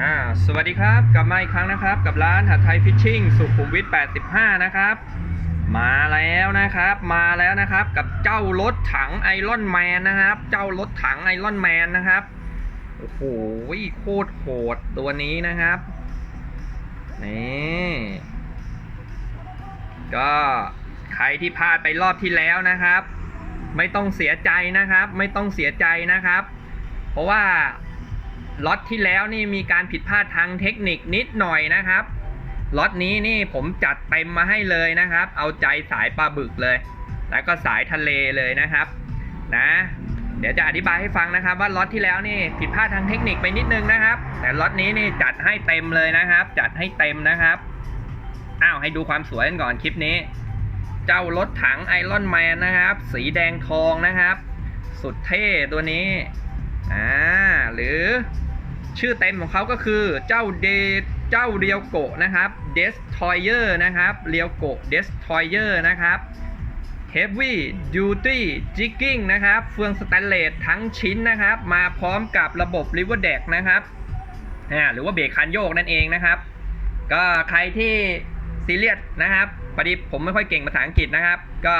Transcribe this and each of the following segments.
อ่าสวัสดีครับ กลับมาอีกครั้งนะครับ กับร้านหัดไทยฟิชชิ่งสุขุมวิท 85 นะครับ มาแล้วนะครับ มาแล้วนะครับ กับเจ้ารถถังไอรอนแมนนะครับ เจ้ารถถังไอรอนแมนนะครับ โอ้โหโคตรโหดตัวนี้นะครับ นี่ก็ใครที่พลาดไปรอบที่แล้วนะครับ ไม่ต้องเสียใจนะครับ ไม่ต้องเสียใจนะครับ เพราะว่า ล็อตที่แล้วนี่มีการผิดพลาดทางเทคนิคนิดหน่อยนะครับล็อตนี้นี่ผมจัดเต็มมาให้เลยนะครับ เอาใจสายปลาบึกเลย แล้วก็สายทะเลเลยนะครับนะ เดี๋ยวจะอธิบายให้ฟังนะครับ ว่าล็อตที่แล้วนี่ผิดพลาดทางเทคนิคไปนิดนึงนะครับ แต่ล็อตนี้นี่จัดให้เต็มเลยนะครับ จัดให้เต็มนะครับอ้าวให้ดูความสวยกันก่อนคลิปนี้ เจ้ารถถังไอรอนแมนนะครับ สีแดงทองนะครับ สุดเท่ตัวนี้อ่าหรือ ชื่อเต็มของเขาก็คือเจ้าเดเจ้าเรียวโกะนะครับ Destroyer นะครับเรียวโกะ Destroyer นะครับ Heavy Duty Jigging นะครับเฟืองสแตนเลสทั้งชิ้นนะครับ มาพร้อมกับระบบ River Deck นะครับอ่าหรือว่าเบรกคันโยกนั่นเองนะครับ ก็ใครที่ซีเรียสนะครับพอดีผมไม่ค่อยเก่งภาษาอังกฤษนะครับ ก็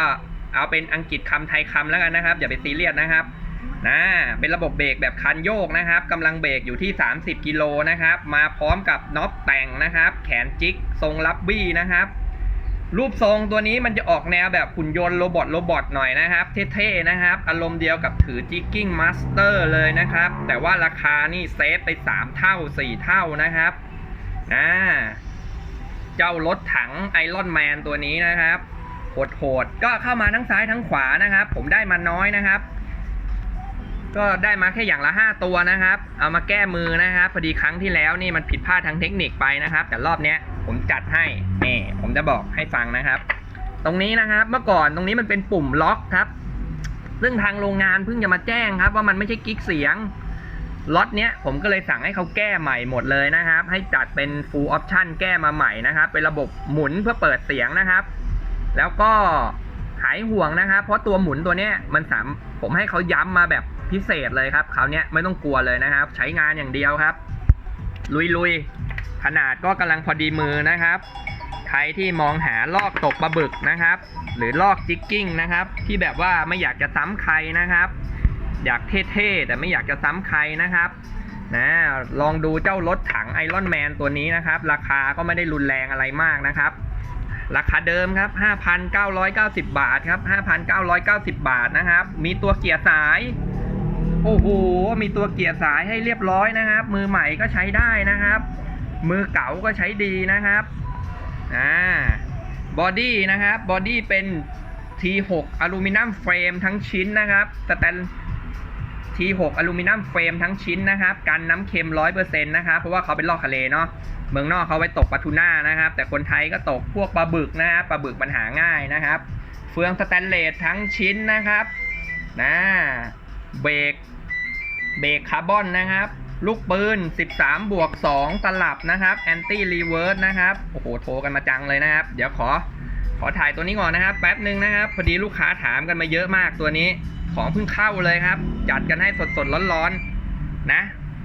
เอาเป็นอังกฤษคำไทยคำแล้วกันนะครับ อย่าไปซีเรียสนะครับ นะเป็นระบบเบรกแบบคันโยกนะครับกำลังเบรกอยู่ที่ 30 กิโลนะครับ มาพร้อมกับน็อปแต่งนะครับ แขนจิกทรงลับบี้นะครับ รูปทรงตัวนี้มันจะออกแนวแบบหุ่นยนต์โรบอทโรบอทหน่อยนะครับ เท่ๆนะครับ อารมณ์เดียวกับถือจิกกิ้งมาสเตอร์เลยนะครับ แต่ว่าราคานี่เซฟไป 3 เท่า 4 เท่านะครับนะเจ้ารถถังไอรอนแมนตัวนี้นะครับโหดๆก็เข้ามาทั้งซ้ายทั้งขวานะครับ ผมได้มาน้อยนะครับ ก็ได้มาแค่อย่างละ 5 ตัวนะครับ เอามาแก้มือนะครับพอดีครั้งที่แล้วนี่มันผิดพลาดทางเทคนิคไปนะครับ แต่รอบเนี้ยผมจัดให้นี่ผมจะบอกให้ฟังนะครับ ตรงนี้นะครับเมื่อก่อนตรงนี้มันเป็นปุ่มล็อกครับ ซึ่งทางโรงงานเพิ่งจะมาแจ้งครับ ว่ามันไม่ใช่กิ๊กเสียงล็อตเนี้ยผมก็เลยสั่งให้เขาแก้ใหม่หมดเลยนะครับ ให้จัดเป็น full option แก้มาใหม่นะครับ เป็นระบบหมุนเพื่อเปิดเสียงนะครับ แล้วก็หายห่วงนะครับ เพราะตัวหมุนตัวเนี้ยมันสามผมให้เขาย้ำมาแบบ พิเศษเลยครับคราวเนี้ยไม่ต้องกลัวเลยนะครับ ใช้งานอย่างเดียวครับ ลุยลุยขนาดก็กำลังพอดีมือนะครับ ใครที่มองหาลอกตกปลาบึกนะครับ หรือลอกจิกกิ้งนะครับ ที่แบบว่าไม่อยากจะซ้ำใครนะครับ อยากเท่ๆแต่ไม่อยากจะซ้ำใครนะครับนะลองดูเจ้ารถถังไอรอนแมนตัวนี้นะครับ ราคาก็ไม่ได้รุนแรงอะไรมากนะครับ ราคาเดิมครับ 5,990 บาทครับ 5,990 บาทนะครับ มีตัวเกียร์สาย โอ้โห มีตัวเกียร์สายให้เรียบร้อยนะครับ มือใหม่ก็ใช้ได้นะครับ มือเก่าก็ใช้ดีนะครับ อ่า บอดี้นะครับ บอดี้เป็น T6 อลูมิเนียมเฟรมทั้งชิ้นนะครับสแตน T6 อลูมิเนียมเฟรมทั้งชิ้นนะครับ กันน้ำเค็ม 100%นะครับ เพราะว่าเขาเป็นลอกทะเลเนาะ เมืองนอกเขาไว้ตกปลาทูน่านะครับ แต่คนไทยก็ตกพวกปลาบึกนะครับ ปลาบึกมันหาง่ายนะครับ เฟืองสแตนเลสทั้งชิ้นนะครับ นะ เบรก เบรกคาร์บอนนะครับ ลูกปืน 13 บวก 2 ตลับนะครับแอนตี้รีเวิร์สนะครับ โอ้โห โทรกันมาจังเลยนะครับ เดี๋ยวขอ ขอถ่ายตัวนี้ก่อนนะครับ แป๊บหนึ่งนะครับ พอดีลูกค้าถามกันมาเยอะมากตัวนี้ ของเพิ่งเข้าเลยครับ จัดกันให้สดๆร้อนๆนะ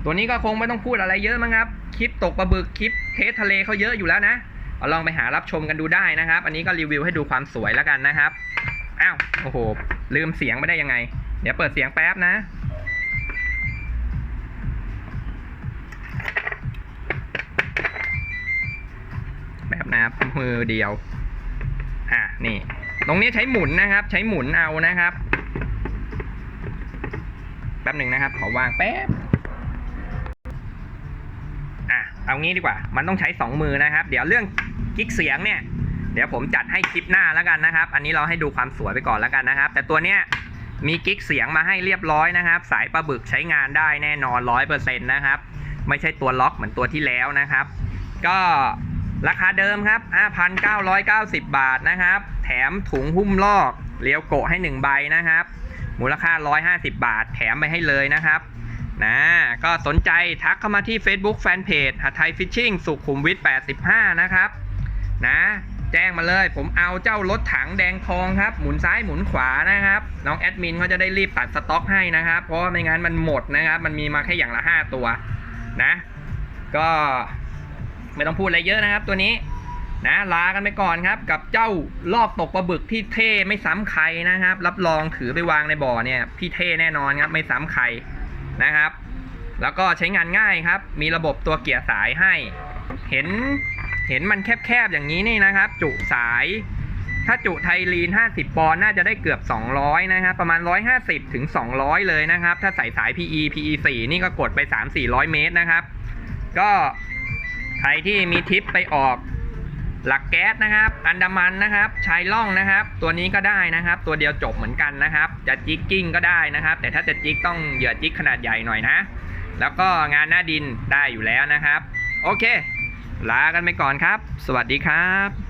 ตัวนี้ก็คงไม่ต้องพูดอะไรเยอะมั้งครับ คลิปตกปลาบึก คลิปเทสทะเลเขาเยอะอยู่แล้วนะอลองไปหารับชมกันดูได้นะครับ อันนี้ก็รีวิวให้ดูความสวยแล้วกันนะครับ อ้าว โอ้โห ลืมเสียงไม่ได้ยังไง เดี๋ยวเปิดเสียงแป๊บนะ นะครับ มือเดียว อะนี่ ตรงนี้ใช้หมุนนะครับ ใช้หมุนเอานะครับ แป๊บหนึ่งนะครับ ขอวางแป๊บอะเอางี้ดีกว่า มันต้องใช้สองมือนะครับ เดี๋ยวเรื่องกิ๊กเสียงเนี่ย เดี๋ยวผมจัดให้คลิปหน้าแล้วกันนะครับ อันนี้เราให้ดูความสวยไปก่อนแล้วกันนะครับ แต่ตัวเนี้ยมีกิ๊กเสียงมาให้เรียบร้อยนะครับ สายปลาบึกใช้งานได้แน่นอนร้อยเปอร์เซ็นต์นะครับ ไม่ใช่ตัวล็อกเหมือนตัวที่แล้วนะครับ ก็ ราคาเดิมครับ 5,990 บาทนะครับ แถมถุงหุ้มลอกเลี้ยวโกะให้ 1 ใบนะครับ มูลค่า 150 บาท แถมไปให้เลยนะครับ นะ ก็สนใจทักเข้ามาที่ Facebook Fanpage หัดไทยฟิชชิ่งสุขุมวิท 85 นะครับ นะ แจ้งมาเลย ผมเอาเจ้ารถถังแดงทองครับ หมุนซ้ายหมุนขวานะครับ น้องแอดมินเขาจะได้รีบตัดสต็อกให้นะครับ เพราะไม่งั้นมันหมดนะครับ มันมีมาแค่อย่างละ 5 ตัว นะ ก็ ไม่ต้องพูดอะไรเยอะนะครับ ตัวนี้นะลากันไปก่อนครับ กับเจ้าลอกตกปลาบึกที่เท่ไม่ซ้ำใครนะครับ รับรองถือไปวางในบ่อเนี่ย พี่เท่แน่นอนครับ ไม่ซ้ำใครนะครับ แล้วก็ใช้งานง่ายครับ มีระบบตัวเกียร์สายให้ เห็นเห็นมันแคบๆอย่างนี้นี่นะครับ จุสาย ถ้าจุไทลีน 50 ปอนด์น่าจะได้เกือบ 200 นะครับ ประมาณ 150 ถึง 200 เลยนะครับ ถ้าใส่สาย PE PE 4 นี่ก็กดไป 3-400 เมตรนะครับ ก็ ใครที่มีทริปไปออกหลักแก๊สนะครับ อันดามันนะครับ ชายล่องนะครับ ตัวนี้ก็ได้นะครับ ตัวเดียวจบเหมือนกันนะครับ จะจิกกิ้งก็ได้นะครับ แต่ถ้าจะจิกต้องเหยื่อจิกขนาดใหญ่หน่อยนะ แล้วก็งานหน้าดินได้อยู่แล้วนะครับ โอเค ลากันไปก่อนครับ สวัสดีครับ